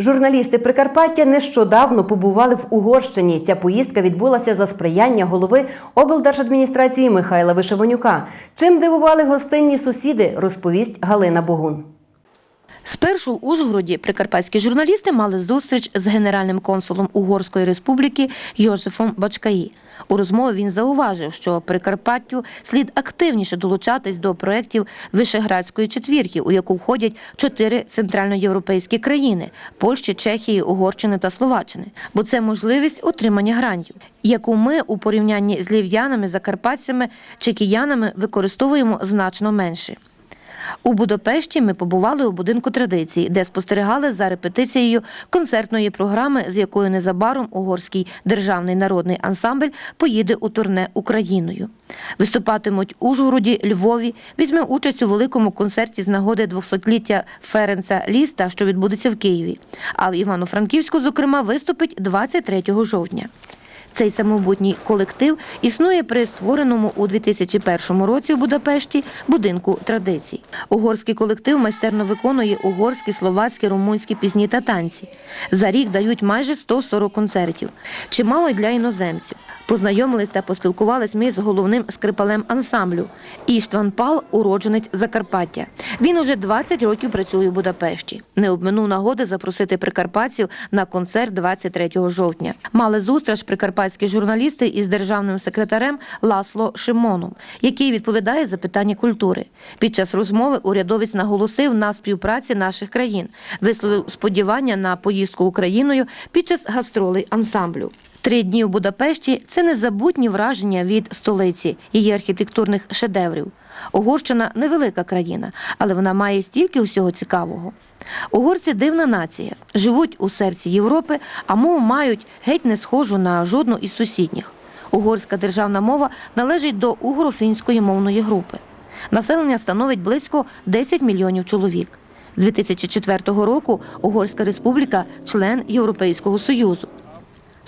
Журналісти Прикарпаття нещодавно побували в Угорщині. Ця поїздка відбулася за сприяння голови облдержадміністрації Михайла Вишевонюка. Чим дивували гостинні сусіди, розповість Галина Богун. Спершу в Ужгороді прикарпатські журналісти мали зустріч з генеральним консулом Угорської республіки Йозефом Бачкаї. У розмові він зауважив, що Прикарпаттю слід активніше долучатись до проєктів Вишеградської четвірки, у яку входять чотири центральноєвропейські країни Польщі, Чехії, Угорщини та Словаччини. Бо це можливість отримання грантів, яку ми у порівнянні з лів'янами, закарпатцями чи киянами використовуємо значно менше. У Будапешті ми побували у будинку традицій, де спостерігали за репетицією концертної програми, з якою незабаром угорський державний народний ансамбль поїде у турне Україною. Виступатимуть Ужгороді, Львові, візьме участь у великому концерті з нагоди 200-ліття Ференца Ліста, що відбудеться в Києві. А в Івано-Франківську, зокрема, виступить 23 жовтня. Цей самобутній колектив існує при створеному у 2001 році в Будапешті будинку традицій. Угорський колектив майстерно виконує угорські, словацькі, румунські пісні та танці. За рік дають майже 140 концертів. Чимало й для іноземців. Познайомились та поспілкувались ми з головним скрипалем ансамблю. Іштван Пал – уродженець Закарпаття. Він уже 20 років працює у Будапешті. Не обминув нагоди запросити прикарпатців на концерт 23 жовтня. Мали зустріч прикарпатські журналісти із державним секретарем Ласло Шимоном, який відповідає за питання культури. Під час розмови урядовець наголосив на співпраці наших країн, висловив сподівання на поїздку Україною під час гастролей ансамблю. Три дні в Будапешті це незабутні враження від столиці, її архітектурних шедеврів. Угорщина невелика країна, але вона має стільки усього цікавого. Угорці дивна нація, живуть у серці Європи, а мову мають геть не схожу на жодну із сусідніх. Угорська державна мова належить до угорофінської мовної групи. Населення становить близько 10 мільйонів чоловік. З 2004 року Угорська республіка член Європейського Союзу.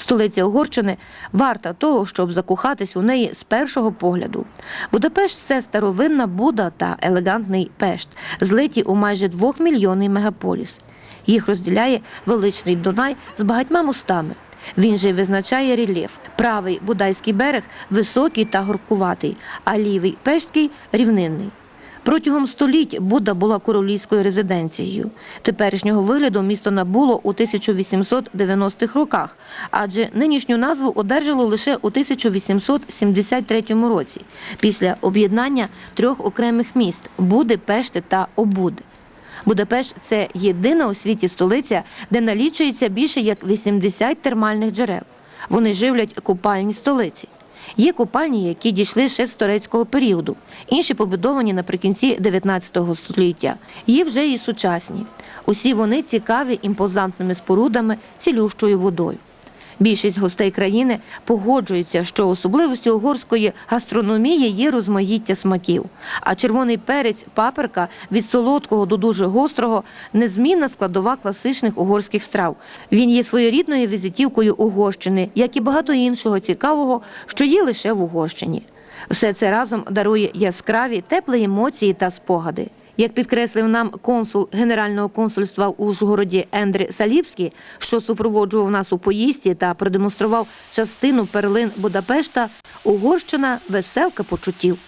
Столиця Угорщини варта того, щоб закохатись у неї з першого погляду. Будапешт це старовинна Буда та елегантний Пешт, злиті у майже двохмільйонний мегаполіс. Їх розділяє величний Дунай з багатьма мостами. Він же визначає рельєф. Правий Будайський берег високий та горкуватий, а лівий Пештський рівнинний. Протягом століть Будда була королівською резиденцією. Теперішнього вигляду місто набуло у 1890-х роках, адже нинішню назву одержало лише у 1873 році, після об'єднання трьох окремих міст Буди, Пешти та Обуди. Будапешт це єдина у світі столиця, де налічується більше як 80 термальних джерел. Вони живлять купальні столиці. Є купальні, які дійшли ще з турецького періоду, інші побудовані наприкінці 19 століття. Є вже і сучасні. Усі вони цікаві імпозантними спорудами, цілющою водою. Більшість гостей країни погоджуються, що особливістю угорської гастрономії є розмаїття смаків. А червоний перець, паперка від солодкого до дуже гострого незмінна складова класичних угорських страв. Він є своєрідною візитівкою Угорщини, як і багато іншого цікавого, що є лише в Угорщині. Все це разом дарує яскраві, теплі емоції та спогади. Як підкреслив нам консул Генерального консульства у Ужгороді Ендрі Саліпський, що супроводжував нас у поїзді та продемонстрував частину перлин Будапешта, Угорщина веселка почуттів.